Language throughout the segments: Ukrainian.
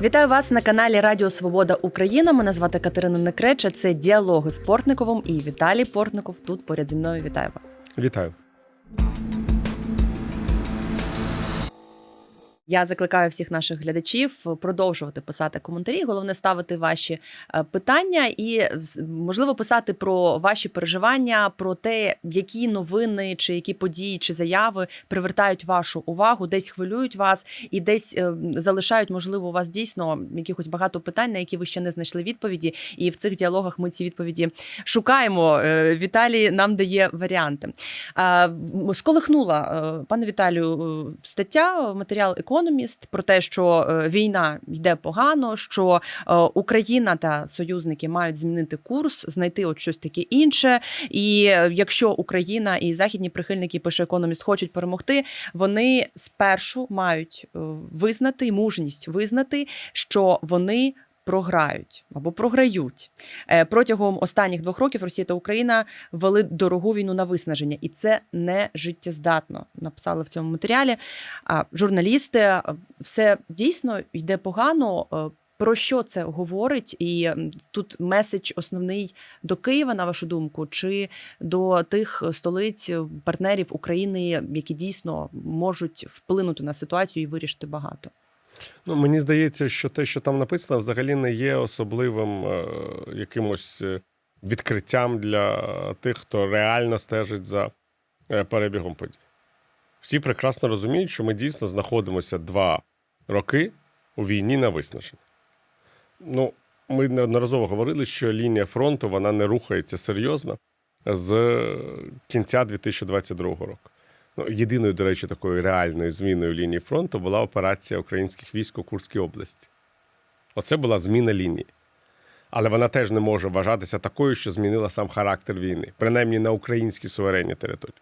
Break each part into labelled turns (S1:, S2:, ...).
S1: Вітаю вас на каналі Радіо Свобода Україна. Мене звати Катерина Некреча. Це діалоги з Портниковим і Віталій Портников тут поряд зі мною. Вітаю вас.
S2: Вітаю.
S1: Я закликаю всіх наших глядачів продовжувати писати коментарі. Головне ставити ваші е, питання і можливо писати про ваші переживання, про те, які новини чи які події чи заяви привертають вашу увагу, десь хвилюють вас і десь е, залишають, можливо, у вас дійсно якихось багато питань, на які ви ще не знайшли відповіді. І в цих діалогах ми ці відповіді шукаємо. Е, Віталій нам дає варіанти. Сколихнула пане Віталію стаття, матеріал Економіст про те, що е, війна йде погано, що е, Україна та союзники мають змінити курс, знайти от щось таке інше. І е, якщо Україна і західні прихильники, пише економіст, хочуть перемогти, вони спершу мають визнати мужність визнати, що вони. Програють або програють Е, протягом останніх двох років Росія та Україна вели дорогу війну на виснаження, і це не життєздатно. Написали в цьому матеріалі. А журналісти все дійсно йде погано. Е, Про що це говорить? І тут меседж основний до Києва, на вашу думку, чи до тих столиць е, партнерів України, які дійсно можуть вплинути на ситуацію і вирішити багато?
S2: Ну, мені здається, що те, що там написано, взагалі не є особливим е, якимось е, відкриттям для тих, хто реально стежить за е, перебігом подій. Всі прекрасно розуміють, що ми дійсно знаходимося два роки у війні на виснаження. Ну, ми неодноразово говорили, що лінія фронту вона не рухається серйозно з кінця 2022 року. Ну, єдиною, до речі, такою реальною зміною лінії фронту була операція українських військ у Курській області. Оце була зміна лінії. Але вона теж не може вважатися такою, що змінила сам характер війни, принаймні на українській суверенній території.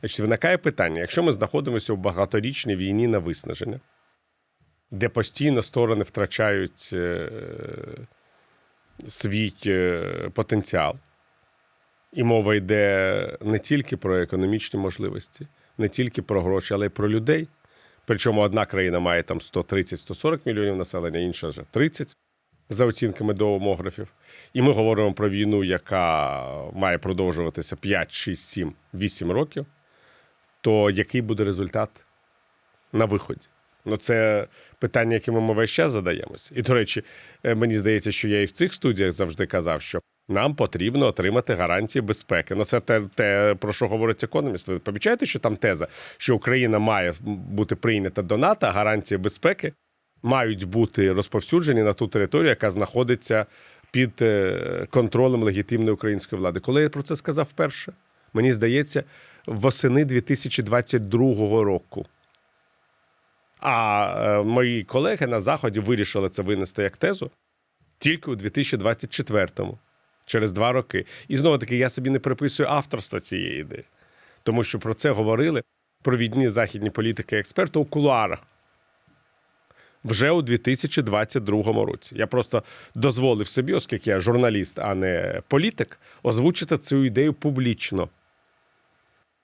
S2: Значить, виникає питання: якщо ми знаходимося у багаторічній війні на виснаження, де постійно сторони втрачають е, свій е, потенціал, і мова йде не тільки про економічні можливості, не тільки про гроші, але й про людей. Причому одна країна має там 130-140 мільйонів населення, інша вже 30, за оцінками домографів. І ми говоримо про війну, яка має продовжуватися 5, 6, 7, 8 років. То який буде результат на виході? Ну, це питання, якими ми весь час задаємося. І, до речі, е, мені здається, що я і в цих студіях завжди казав, що нам потрібно отримати гарантії безпеки. Ну, це те, те про що говорить економіст. Ви помічаєте, що там теза, що Україна має бути прийнята до НАТО, а гарантії безпеки мають бути розповсюджені на ту територію, яка знаходиться під е, контролем легітимної української влади. Коли я про це сказав вперше, мені здається, восени 2022 року. А е, мої колеги на заході вирішили це винести як тезу тільки у 2024-му, через два роки. І знову таки, я собі не приписую авторства цієї ідеї, тому що про це говорили провідні західні політики експерти у кулуарах. Вже у 2022 році. Я просто дозволив собі, оскільки я журналіст, а не політик, озвучити цю ідею публічно.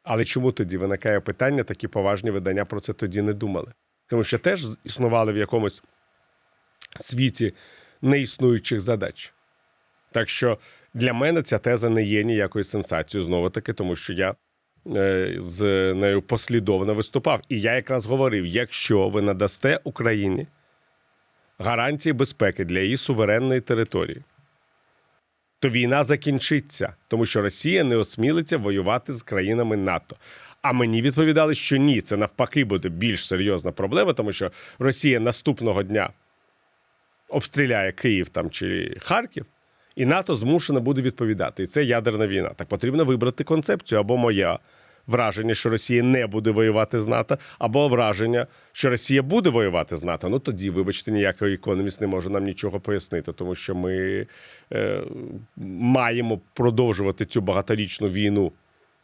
S2: Але чому тоді виникає питання, такі поважні видання про це тоді не думали? Тому що теж існували в якомусь світі неіснуючих задач. Так що для мене ця теза не є ніякою сенсацією знову таки, тому що я е, з нею послідовно виступав. І я якраз говорив: якщо ви надасте Україні гарантії безпеки для її суверенної території, то війна закінчиться, тому що Росія не осмілиться воювати з країнами НАТО. А мені відповідали, що ні, це навпаки буде більш серйозна проблема, тому що Росія наступного дня обстріляє Київ там чи Харків, і НАТО змушено буде відповідати. І це ядерна війна. Так потрібно вибрати концепцію або моя. Враження, що Росія не буде воювати з НАТО, або враження, що Росія буде воювати з НАТО. Ну тоді, вибачте, ніякий економіст не може нам нічого пояснити, тому що ми е, маємо продовжувати цю багаторічну війну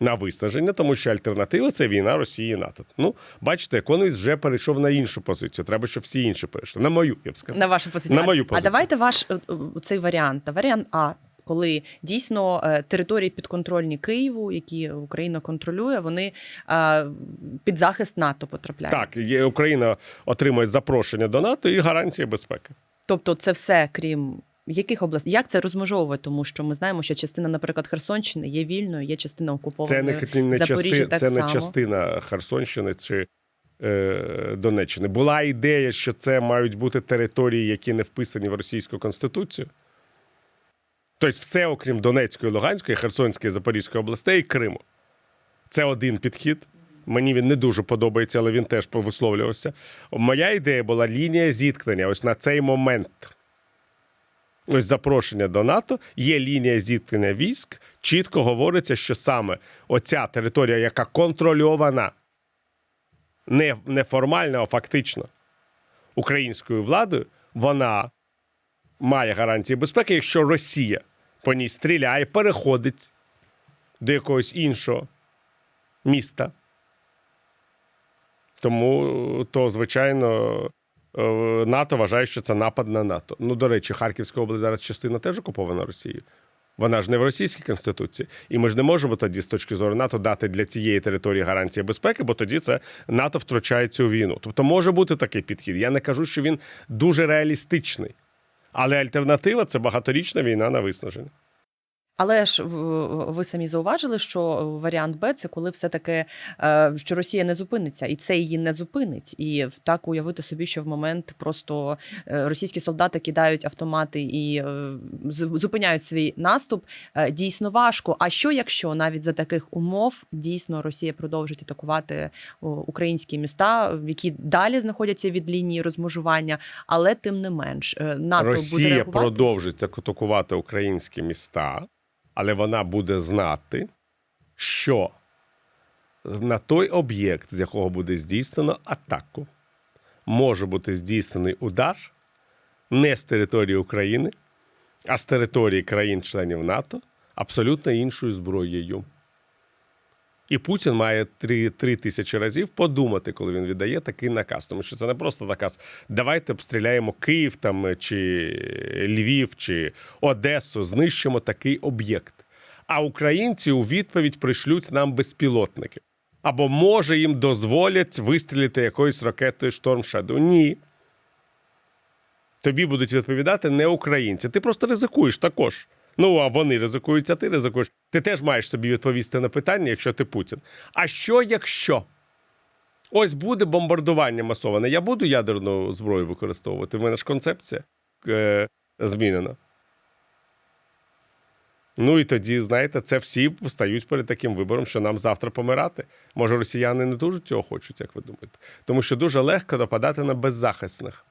S2: на виснаження, тому що альтернатива це війна Росії і НАТО. Ну, бачите, економіст вже перейшов на іншу позицію. Треба, щоб всі інші перейшли. На мою, я б сказав.
S1: На вашу позицію.
S2: На мою
S1: А давайте ваш е, е, цей варіант. Варіант А. коли дійсно е, території підконтрольні Києву, які Україна контролює, вони під захист НАТО потрапляють.
S2: Так, є, Україна отримує запрошення до НАТО і гарантії безпеки.
S1: Тобто, це все крім. Яких областей? Як це розмежовувати? Тому що ми знаємо, що частина, наприклад, Херсонщини є вільною, є частина
S2: Це не, не,
S1: Запоріжжя
S2: части,
S1: так
S2: це не
S1: само.
S2: частина Херсонщини чи е, Донеччини. Була ідея, що це мають бути території, які не вписані в російську конституцію. Тобто, все, окрім Донецької, Луганської, Херсонської, Запорізької областей і Криму. Це один підхід. Мені він не дуже подобається, але він теж висловлювався. Моя ідея була лінія зіткнення. Ось на цей момент. Ось запрошення до НАТО, є лінія зіткнення військ. Чітко говориться, що саме оця територія, яка контрольована не, не формально, а фактично українською владою, вона має гарантії безпеки, якщо Росія по ній стріляє, переходить до якогось іншого міста. Тому то, звичайно, НАТО вважає, що це напад на НАТО. Ну, до речі, Харківська область зараз частина теж окупована Росією. Вона ж не в російській конституції, і ми ж не можемо тоді, з точки зору НАТО, дати для цієї території гарантії безпеки, бо тоді це НАТО втручається у війну. Тобто може бути такий підхід. Я не кажу, що він дуже реалістичний, але альтернатива це багаторічна війна на виснаження.
S1: Але ж ви самі зауважили, що варіант Б це коли все таки е, що Росія не зупиниться, і це її не зупинить. І так уявити собі, що в момент просто е, російські солдати кидають автомати і е, зупиняють свій наступ. Дійсно важко. А що якщо навіть за таких умов дійсно Росія продовжить атакувати українські міста, які далі знаходяться від лінії розмежування, але тим не менш НАТО буде реагувати?
S2: продовжить атакувати українські міста, але вона буде знати, що на той об'єкт, з якого буде здійснено атаку, може бути здійснений удар не з території України, а з території країн-членів НАТО абсолютно іншою зброєю. І Путін має три, три тисячі разів подумати, коли він віддає такий наказ. Тому що це не просто наказ. Давайте обстріляємо Київ там чи Львів чи Одесу, знищимо такий об'єкт. А українці у відповідь пришлють нам безпілотники. Або може їм дозволять вистрілити якоюсь ракетою Storm Shadow. Ні. Тобі будуть відповідати не українці. Ти просто ризикуєш також. Ну, а вони ризикують, а ти ризикуєш. Ти теж маєш собі відповісти на питання, якщо ти Путін. А що якщо? Ось буде бомбардування масоване. Я буду ядерну зброю використовувати. В мене ж концепція е, змінена. Ну і тоді, знаєте, це всі стають перед таким вибором, що нам завтра помирати. Може, росіяни не дуже цього хочуть, як ви думаєте? Тому що дуже легко нападати на беззахисних.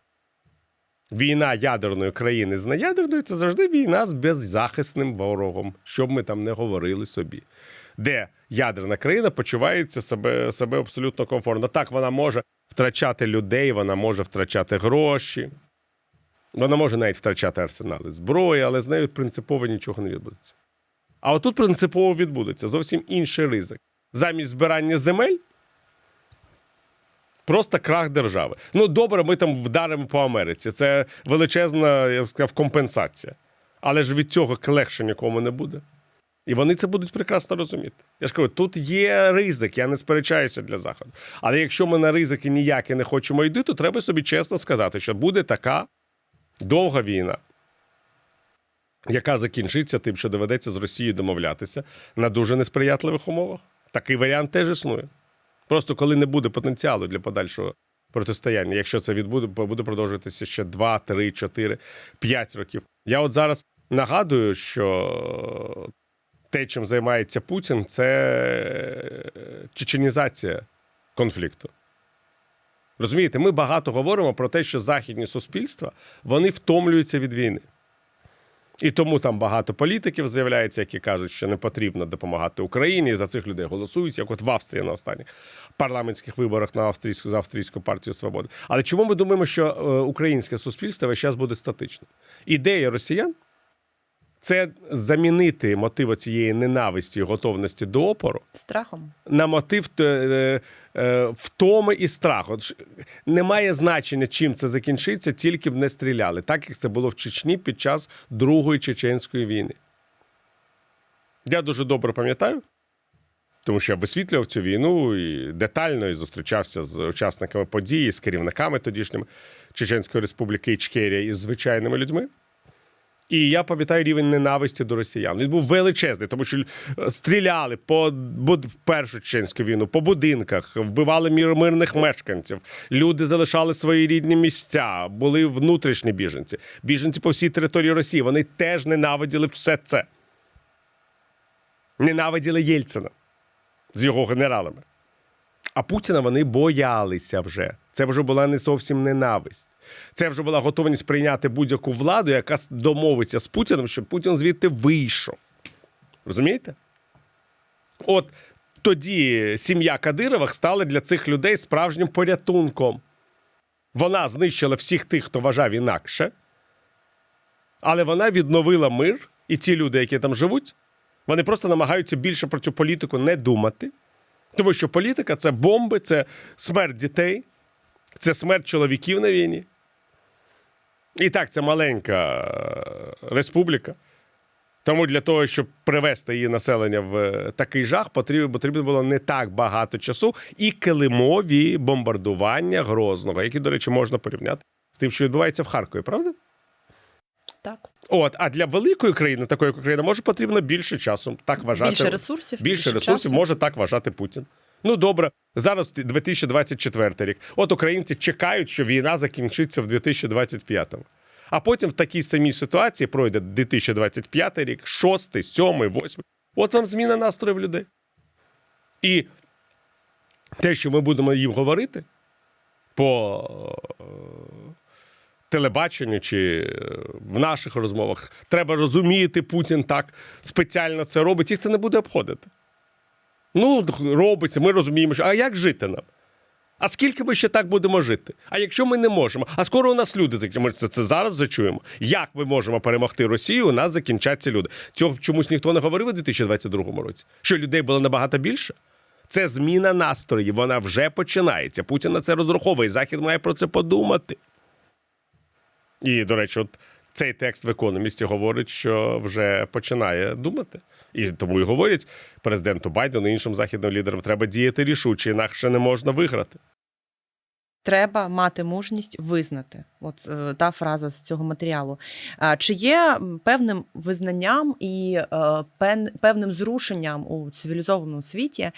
S2: Війна ядерної країни з неядерною це завжди війна з беззахисним ворогом, що б ми там не говорили собі. Де ядерна країна почувається себе, себе абсолютно комфортно. Так, вона може втрачати людей, вона може втрачати гроші, вона може навіть втрачати арсенали зброї, але з нею принципово нічого не відбудеться. А отут принципово відбудеться зовсім інший ризик. Замість збирання земель Просто крах держави. Ну, добре, ми там вдаримо по Америці. Це величезна, я б сказав, компенсація. Але ж від цього легше нікому не буде. І вони це будуть прекрасно розуміти. Я ж кажу, тут є ризик, я не сперечаюся для Заходу. Але якщо ми на ризики ніякі не хочемо йти, то треба собі чесно сказати, що буде така довга війна, яка закінчиться тим, що доведеться з Росією домовлятися на дуже несприятливих умовах. Такий варіант теж існує. Просто коли не буде потенціалу для подальшого протистояння, якщо це відбуде, буде продовжуватися ще 2, 3, 4, 5 років. Я от зараз нагадую, що те, чим займається Путін, це чеченізація конфлікту. Розумієте, ми багато говоримо про те, що західні суспільства вони втомлюються від війни. І тому там багато політиків з'являється, які кажуть, що не потрібно допомагати Україні. За цих людей голосують, як от в Австрії на останніх парламентських виборах на австрійську за австрійську партію свободи. Але чому ми думаємо, що е, українське суспільство весь час буде статичним? Ідея росіян це замінити мотив цієї ненависті і готовності до опору
S1: страхом.
S2: на мотив е, е, втоми і страху. Немає значення, чим це закінчиться, тільки б не стріляли, так як це було в Чечні під час Другої чеченської війни. Я дуже добре пам'ятаю, тому що я висвітлював цю війну і детально і зустрічався з учасниками події, з керівниками тодішніми Чеченської Республіки Ічкерія і з звичайними людьми. І я пам'ятаю рівень ненависті до росіян. Він був величезний, тому що е, стріляли по першу чеченську війну, по будинках, вбивали мирних мешканців. Люди залишали свої рідні місця, були внутрішні біженці, біженці по всій території Росії. Вони теж ненавиділи все це. Ненавиділи Єльцина з його генералами. А Путіна вони боялися вже. Це вже була не зовсім ненависть. Це вже була готовність прийняти будь-яку владу, яка домовиться з Путіним, щоб Путін звідти вийшов. Розумієте? От тоді сім'я Кадирових стала для цих людей справжнім порятунком. Вона знищила всіх тих, хто вважав інакше, але вона відновила мир, і ті люди, які там живуть, вони просто намагаються більше про цю політику не думати. Тому що політика це бомби, це смерть дітей, це смерть чоловіків на війні. І так, це маленька е, республіка. Тому для того, щоб привести її населення в е, такий жах, потрібно, потрібно було не так багато часу і килимові бомбардування Грозного, які, до речі, можна порівняти з тим, що відбувається в Харкові, правда?
S1: Так.
S2: От, а для великої країни, такої як Україна, може потрібно більше часу. Так вважати.
S1: Більше ресурсів,
S2: Більше
S1: більше
S2: ресурсів
S1: часу.
S2: може так вважати Путін. Ну добре, зараз 2024 рік. От українці чекають, що війна закінчиться в 2025-му. А потім в такій самій ситуації пройде 2025 рік, 6, 7, 8. От вам зміна настроїв людей. І те, що ми будемо їм говорити по телебаченню чи е, в наших розмовах, треба розуміти, Путін так спеціально це робить, їх це не буде обходити. Ну, робиться, ми розуміємо, що а як жити нам? А скільки ми ще так будемо жити? А якщо ми не можемо? А скоро у нас люди. Ми це, це зараз зачуємо. Як ми можемо перемогти Росію? У нас закінчаться люди. Цього чомусь ніхто не говорив у 2022 році. Що людей було набагато більше? Це зміна настроїв. Вона вже починається. Путін на це розраховує. Захід має про це подумати. І, до речі, от цей текст в економісті говорить, що вже починає думати. І тому і говорять президенту Байдену іншим західним лідерам, треба діяти рішуче, інакше не можна виграти.
S1: Треба мати мужність визнати. От е, та фраза з цього матеріалу. Чи є певним визнанням і е, певним зрушенням у цивілізованому світі?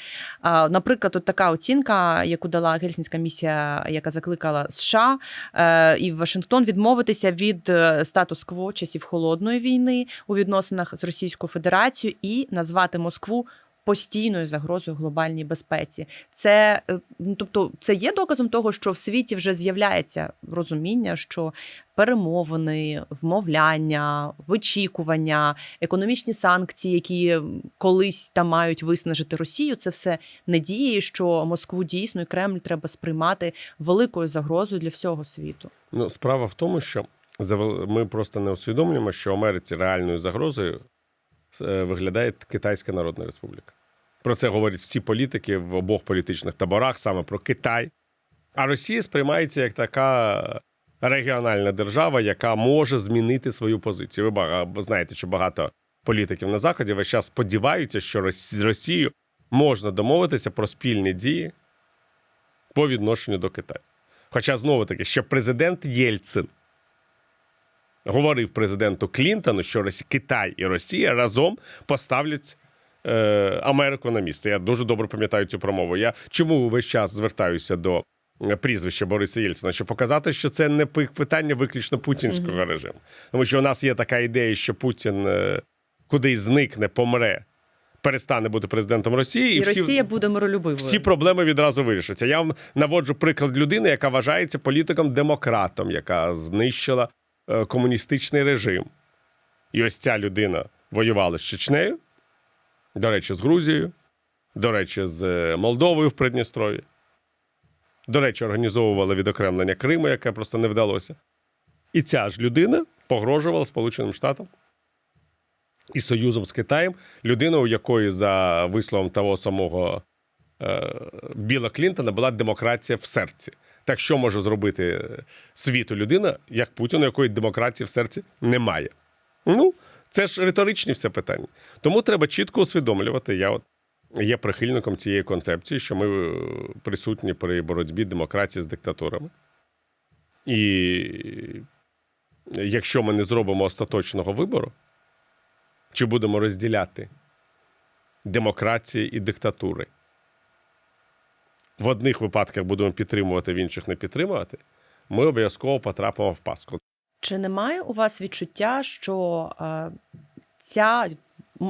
S1: Наприклад, от така оцінка, яку дала Гельсінська місія, яка закликала США е, і Вашингтон відмовитися від статус-кво часів холодної війни у відносинах з Російською Федерацією і назвати Москву. Постійною загрозою глобальній безпеці, це е, ну, тобто, це є доказом того, що в світі вже з'являється розуміння, що перемовини, вмовляння, вичікування, економічні санкції, які колись там мають виснажити Росію, це все не діє, що Москву дійсно і Кремль треба сприймати великою загрозою для всього світу.
S2: Ну, справа в тому, що ми просто не усвідомлюємо, що Америці реальною загрозою виглядає Китайська Народна Республіка. Про це говорять всі політики в обох політичних таборах, саме про Китай. А Росія сприймається як така регіональна держава, яка може змінити свою позицію. Ви знаєте, що багато політиків на Заході весь час сподіваються, що з Росією можна домовитися про спільні дії по відношенню до Китаю. Хоча знову таки, ще президент Єльцин говорив президенту Клінтону, що Китай і Росія разом поставлять е, Америку на місце. Я дуже добре пам'ятаю цю промову. Я чому весь час звертаюся до е, прізвища Бориса Єльцина, щоб показати, що це не питання виключно путінського режиму. Тому що у нас є така ідея, що Путін е, кудись зникне, помре, перестане бути президентом Росії,
S1: І,
S2: всі...
S1: Росія буде миролюбивою.
S2: Всі проблеми відразу вирішаться. Я вам наводжу приклад людини, яка вважається політиком-демократом, яка знищила комуністичний режим. І ось ця людина воювала з Чечнею, до речі, з Грузією, до речі, з е, Молдовою в Придністров'ї. До речі, організовувала відокремлення Криму, яке просто не вдалося. І ця ж людина погрожувала Сполученим Штатам і союзом з Китаєм, людина, у якої, за висловом того самого е, Біла Клінтона, була демократія в серці. Так що може зробити світу людина, як Путін, якої демократії в серці немає? Ну, Це ж риторичні все питання. Тому треба чітко усвідомлювати. Я от є прихильником цієї концепції, що ми е, присутні при боротьбі демократії з диктатурами. І якщо ми не зробимо остаточного вибору, чи будемо розділяти демократії і диктатури, в одних випадках будемо підтримувати, в інших не підтримувати, ми обов'язково потрапимо в паску.
S1: Чи немає у вас відчуття, що е, ця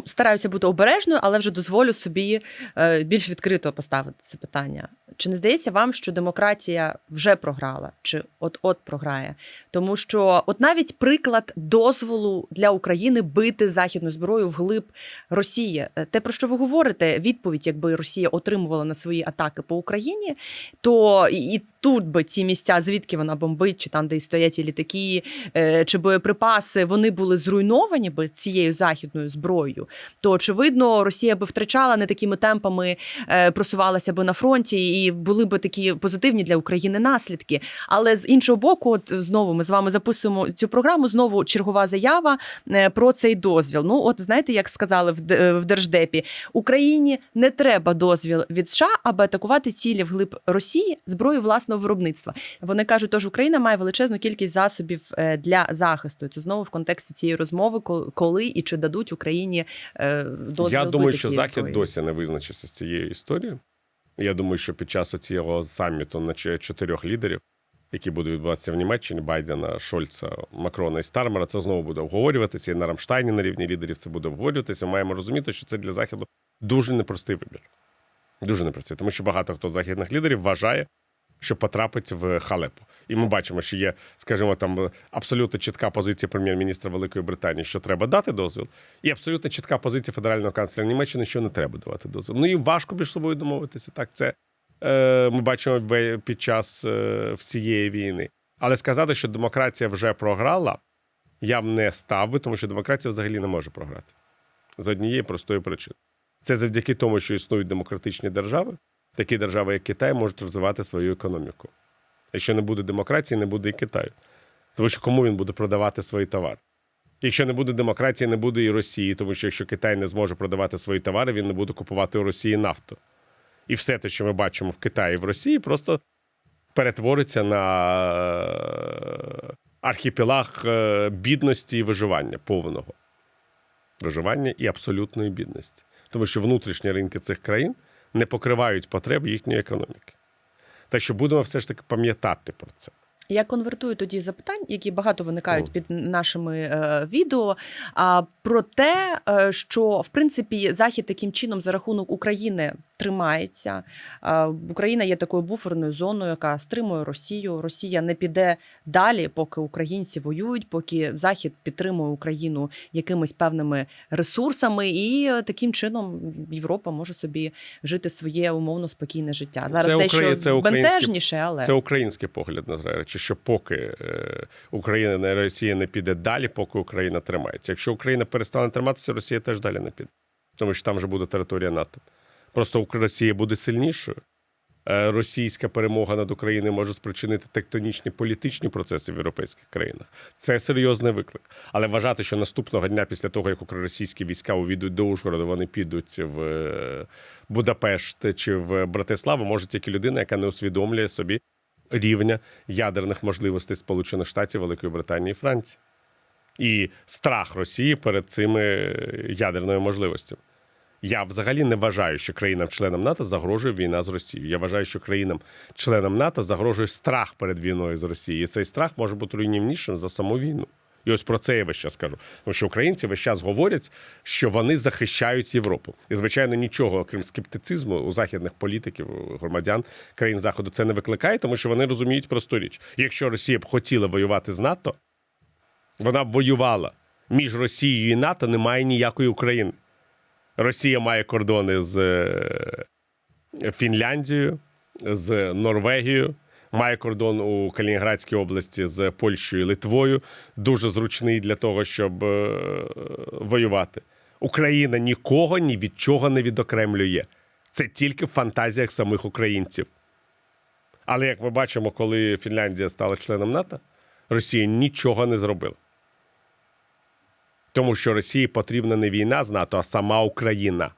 S1: стараюся бути обережною, але вже дозволю собі е, більш відкрито поставити це питання? Чи не здається вам, що демократія вже програла, чи от-от програє? Тому що, от навіть приклад дозволу для України бити західну зброю вглиб Росії, е, те про що ви говорите, відповідь, якби Росія отримувала на свої атаки по Україні, то і і тут би ці місця, звідки вона бомбить, чи там, де і стоять і літаки, е, чи боєприпаси, вони були зруйновані би цією західною зброєю, то очевидно, Росія би втрачала не такими темпами, е, просувалася би на фронті, і були би такі позитивні для України наслідки. Але з іншого боку, от знову ми з вами записуємо цю програму. Знову чергова заява е, про цей дозвіл. Ну, от знаєте, як сказали в держдепі, Україні не треба дозвіл від США, аби атакувати цілі вглиб Росії зброю власного виробництва. Вони кажуть, тож Україна має величезну кількість засобів е, для захисту. Це знову в контексті цієї розмови, коли і чи дадуть Україні е, дозвіл.
S2: Я думаю, що Захід
S1: зброєю.
S2: досі не визначився з цією історією. Я думаю, що під час цього саміту на чотирьох лідерів, які будуть відбуватися в Німеччині, Байдена, Шольца, Макрона і Стармера, це знову буде обговорюватися. І на Рамштайні на рівні лідерів це буде обговорюватися. Ми маємо розуміти, що це для Заходу дуже непростий вибір. Дуже непростий, тому що багато хто з західних лідерів вважає, що потрапить в халепу. І ми бачимо, що є, скажімо, там абсолютно чітка позиція прем'єр-міністра Великої Британії, що треба дати дозвіл, і абсолютно чітка позиція федерального канцлера Німеччини, що не треба давати дозвіл. Ну і важко між собою домовитися. Так, це е, ми бачимо під час е, всієї війни. Але сказати, що демократія вже програла, я б не став би, тому що демократія взагалі не може програти. З однієї простої причини. Це завдяки тому, що існують демократичні держави, такі держави, як Китай, можуть розвивати свою економіку. Якщо не буде демократії, не буде і Китаю. Тому що кому він буде продавати свої товари? Якщо не буде демократії, не буде і Росії, тому що якщо Китай не зможе продавати свої товари, він не буде купувати у Росії нафту. І все те, що ми бачимо в Китаї і в Росії, просто перетвориться на е, архіпелаг е, бідності і виживання повного. Виживання і абсолютної бідності. Тому що внутрішні ринки цих країн не покривають потреб їхньої економіки. Та що будемо все ж таки пам'ятати про це.
S1: Я конвертую тоді запитань, які багато виникають під нашими е, відео. А про те, е, що в принципі захід таким чином за рахунок України тримається. Україна є такою буферною зоною, яка стримує Росію. Росія не піде далі, поки українці воюють, поки Захід підтримує Україну якимись певними ресурсами, і таким чином Європа може собі жити своє умовно спокійне життя. Зараз
S2: Це
S1: дещо
S2: Украї- це
S1: бентежніше, але
S2: Це український погляд на речі, що поки е, Україна не Росія не піде далі, поки Україна тримається. Якщо Україна перестане триматися, Росія теж далі не піде, тому що там вже буде територія НАТО. Просто Росія буде сильнішою. Е, Російська перемога над Україною може спричинити тектонічні політичні процеси в європейських країнах. Це серйозний виклик. Але вважати, що наступного дня, після того як російські війська увійдуть до Ужгорода, вони підуть в е, Будапешт чи в Братиславу, може тільки людина, яка не усвідомлює собі рівня ядерних можливостей Сполучених Штатів, Великої Британії і Франції. І страх Росії перед цими е, ядерними можливостями. Я взагалі не вважаю, що країнам-членам НАТО загрожує війна з Росією. Я вважаю, що країнам-членам НАТО загрожує страх перед війною з Росією. І цей страх може бути руйнівнішим за саму війну. І ось про це я весь час кажу. Тому що українці весь час говорять, що вони захищають Європу. І, звичайно, нічого, окрім скептицизму у західних політиків, громадян країн Заходу це не викликає, тому що вони розуміють просту річ. Якщо Росія б хотіла воювати з НАТО, вона б воювала. Між Росією і НАТО немає ніякої України. Росія має кордони з е, Фінляндією, з Норвегією, має кордон у Калінінградській області з Польщею і Литвою, дуже зручний для того, щоб е, воювати. Україна нікого ні від чого не відокремлює. Це тільки в фантазіях самих українців. Але як ми бачимо, коли Фінляндія стала членом НАТО, Росія нічого не зробила. Тому що Росії потрібна не війна з НАТО, а сама Україна.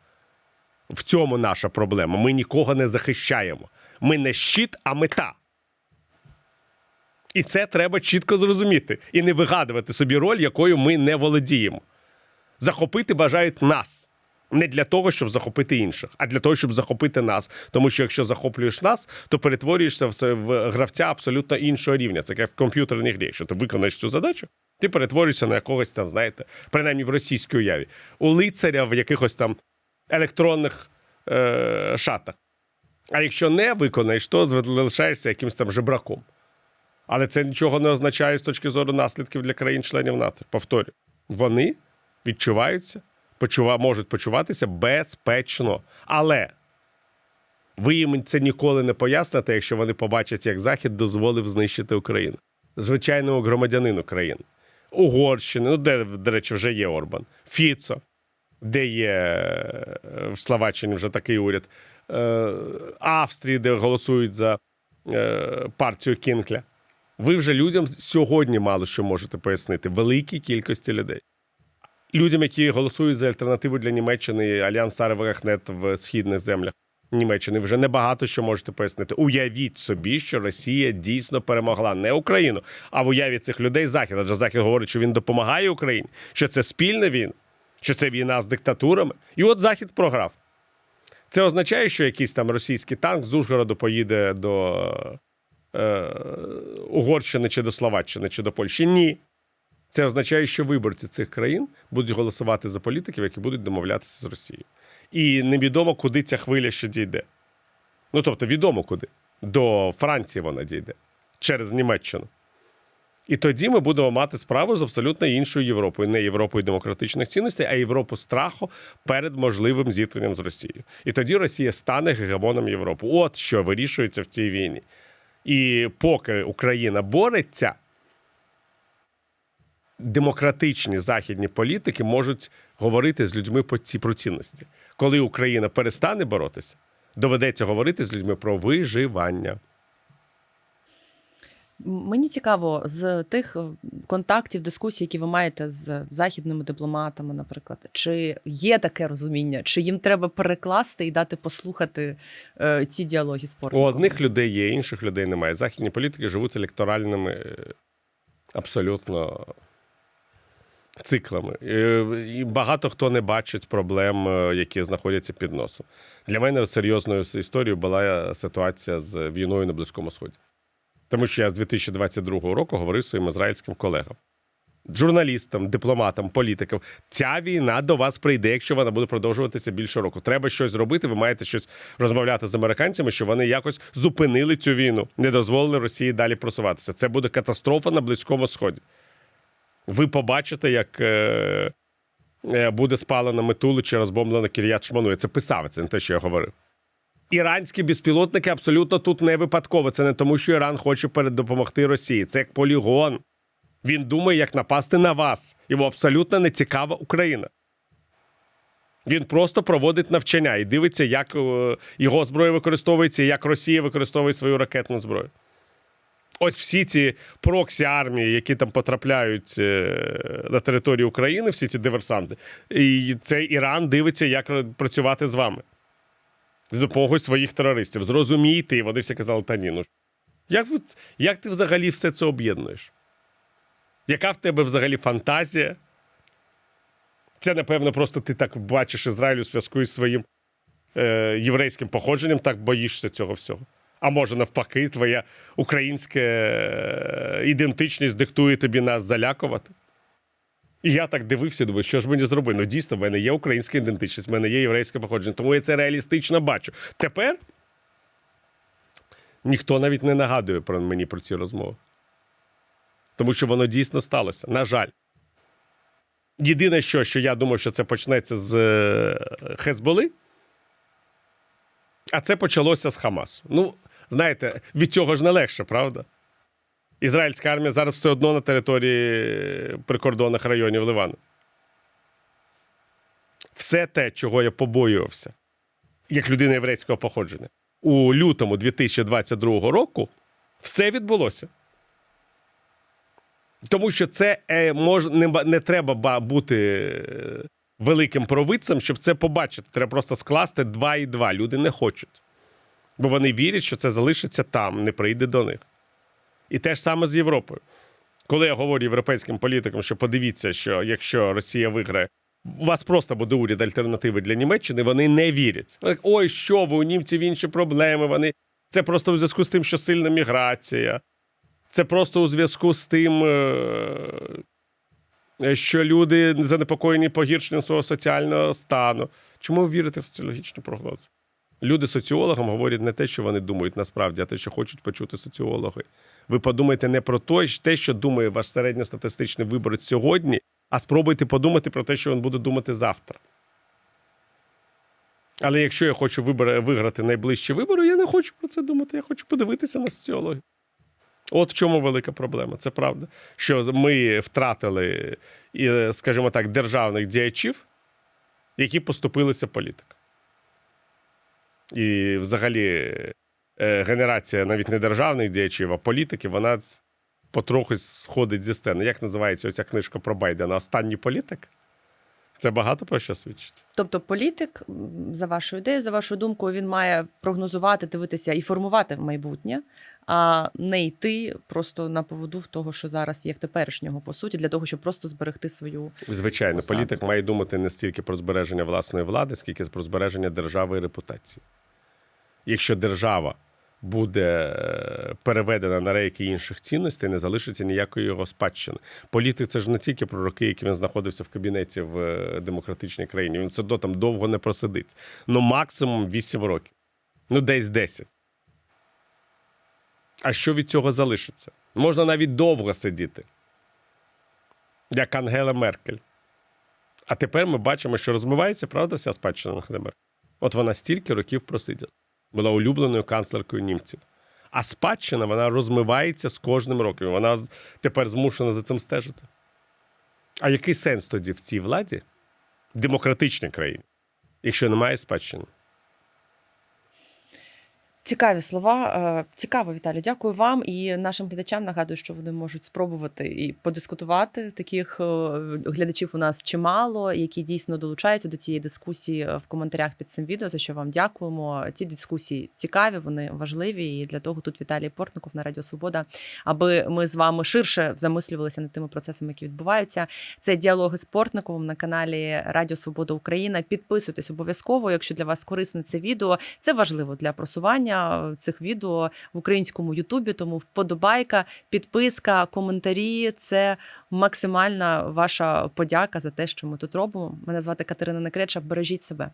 S2: В цьому наша проблема. Ми нікого не захищаємо. Ми не щит, а мета. І це треба чітко зрозуміти і не вигадувати собі роль, якою ми не володіємо. Захопити бажають нас. Не для того, щоб захопити інших, а для того, щоб захопити нас. Тому що якщо захоплюєш нас, то перетворюєшся в, гравця абсолютно іншого рівня. Це як в комп'ютерній грі. Якщо ти виконаєш цю задачу, ти перетворюєшся на якогось там, знаєте, принаймні в російській уяві, у лицаря в якихось там електронних е- шатах. А якщо не виконаєш, то залишаєшся якимось там жебраком. Але це нічого не означає з точки зору наслідків для країн-членів НАТО. Повторюю, вони відчуваються, почува, можуть почуватися безпечно. Але ви їм це ніколи не поясните, якщо вони побачать, як Захід дозволив знищити Україну. Звичайному громадянину країни. Угорщини, ну де, до речі, вже є Орбан, Фіцо, де є е, в Словаччині вже такий уряд, е, Австрії, де голосують за е, партію Кінкля. Ви вже людям сьогодні мало що можете пояснити великій кількості людей. Людям, які голосують за альтернативу для Німеччини, Альянс Саревегахнет в східних землях Німеччини, вже небагато що можете пояснити. Уявіть собі, що Росія дійсно перемогла не Україну, а в уяві цих людей Захід. Адже Захід говорить, що він допомагає Україні, що це спільна війна, що це війна з диктатурами. І от Захід програв. Це означає, що якийсь там російський танк з Ужгороду поїде до е, Угорщини чи до Словаччини чи до Польщі. Ні. Це означає, що виборці цих країн будуть голосувати за політиків, які будуть домовлятися з Росією. І невідомо, куди ця хвиля ще дійде. Ну тобто, відомо куди. До Франції вона дійде через Німеччину. І тоді ми будемо мати справу з абсолютно іншою Європою, не Європою демократичних цінностей, а Європу страху перед можливим зіткненням з Росією. І тоді Росія стане гегемоном Європи. От що вирішується в цій війні. І поки Україна бореться, демократичні західні політики можуть говорити з людьми по ці про цінності. Коли Україна перестане боротися, доведеться говорити з людьми про виживання.
S1: Мені цікаво з тих е, контактів, дискусій, які ви маєте з західними дипломатами, наприклад, чи є таке розуміння, чи їм треба перекласти і дати послухати е, ці діалоги з
S2: У одних людей є, інших людей немає. Західні політики живуть електоральними е, абсолютно циклами. Е, І багато хто не бачить проблем, е, які знаходяться під носом. Для мене серйозною історією була ситуація з війною на Близькому Сході. Тому що я з 2022 року говорив своїм ізраїльським колегам. Журналістам, дипломатам, політикам, ця війна до вас прийде, якщо вона буде продовжуватися більше року. Треба щось зробити. Ви маєте щось розмовляти з американцями, що вони якось зупинили цю війну, не дозволили Росії далі просуватися. Це буде катастрофа на Близькому Сході. Ви побачите, як е, е, буде спалена Метули чи розбомблена Кір'ят Шману. Я це писав, це не те, що я говорив. Іранські безпілотники абсолютно тут не випадково. Це не тому, що Іран хоче передопомогти Росії. Це як полігон. Він думає, як напасти на вас. Йому абсолютно не цікава Україна. Він просто проводить навчання і дивиться, як е, його зброя використовується, і як Росія використовує свою ракетну зброю. Ось всі ці проксі армії, які там потрапляють е, на територію України, всі ці диверсанти, і цей Іран дивиться, як працювати з вами з допомогою своїх терористів. Зрозумійте, і вони всі казали, та ні, ну як, як ти взагалі все це об'єднуєш? Яка в тебе взагалі фантазія? Це, напевно, просто ти так бачиш Ізраїль у зв'язку із своїм е, єврейським походженням, так боїшся цього всього. А може, навпаки, твоя українська е, ідентичність диктує тобі нас залякувати? І я так дивився, думаю, що ж мені зробити? Ну, дійсно, в мене є українська ідентичність, в мене є єврейське походження, тому я це реалістично бачу. Тепер ніхто навіть не нагадує про мені про ці розмови. Тому що воно дійсно сталося. На жаль. Єдине, що, що я думав, що це почнеться з е, Хезболи, а це почалося з Хамасу. Ну, знаєте, від цього ж не легше, правда? Ізраїльська армія зараз все одно на території прикордонних районів Ливану. Все те, чого я побоювався, як людина єврейського походження, у лютому 2022 року все відбулося. Тому що це е, мож, не, не треба бути е, великим провидцем, щоб це побачити. Треба просто скласти два і два. Люди не хочуть. Бо вони вірять, що це залишиться там, не прийде до них. І те ж саме з Європою. Коли я говорю європейським політикам, що подивіться, що якщо Росія виграє, у вас просто буде уряд альтернативи для Німеччини, вони не вірять. Вони кажуть, Ой, що ви, у німців інші проблеми. Вони... Це просто у зв'язку з тим, що сильна міграція. Це просто у зв'язку з тим, е, що люди занепокоєні погіршенням свого соціального стану. Чому ви вірите в соціологічні прогнози? Люди соціологам говорять не те, що вони думають насправді, а те, що хочуть почути соціологи. Ви подумайте не про те, що думає ваш середньостатистичний виборець сьогодні, а спробуйте подумати про те, що він буде думати завтра. Але якщо я хочу виграти найближчі вибори, я не хочу про це думати. Я хочу подивитися на соціологію. От в чому велика проблема. Це правда. Що ми втратили, скажімо так, державних діячів, які поступилися політикам. І взагалі е, генерація навіть не державних діячів, а політиків, вона потроху сходить зі сцени. Як називається оця книжка про Байдена? Останній політик? Це багато про що свідчить.
S1: Тобто, політик, за вашою ідеєю, за вашою думкою, він має прогнозувати, дивитися і формувати майбутнє, а не йти просто на поводу в того, що зараз є в теперішнього, по суті, для того, щоб просто зберегти свою
S2: Звичайно,
S1: Посаду.
S2: політик має думати не стільки про збереження власної влади, скільки про збереження держави і репутації. Якщо держава буде е, переведена на рейки інших цінностей, не залишиться ніякої його спадщини. Політик це ж не тільки про роки, які він знаходився в кабінеті в е, демократичній країні. Він все одно там довго не просидить. Ну, максимум 8 років. Ну, десь 10. А що від цього залишиться? Можна навіть довго сидіти, як Ангела Меркель. А тепер ми бачимо, що розмивається, правда, вся спадщина Ангели Меркель. От вона стільки років просиділа, була улюбленою канцлеркою німців. А спадщина вона розмивається з кожним роком. Вона тепер змушена за цим стежити. А який сенс тоді в цій владі, демократичній країні, якщо немає спадщини?
S1: Цікаві слова. Е, Цікаво, Віталію. Дякую вам і нашим глядачам. Нагадую, що вони можуть спробувати і подискутувати. Таких е, глядачів у нас чимало, які дійсно долучаються до цієї дискусії е, в коментарях під цим відео. За що вам дякуємо. Ці дискусії цікаві, вони важливі. І для того тут Віталій Портников на Радіо Свобода, аби ми з вами ширше замислювалися над тими процесами, які відбуваються. Це діалоги з Портниковим на каналі Радіо Свобода Україна. Підписуйтесь обов'язково, якщо для вас корисне це відео. Це важливо для просування цих відео в українському Ютубі. Тому вподобайка, підписка, коментарі це максимальна ваша подяка за те, що ми тут робимо. Мене звати Катерина Некреча. Бережіть себе.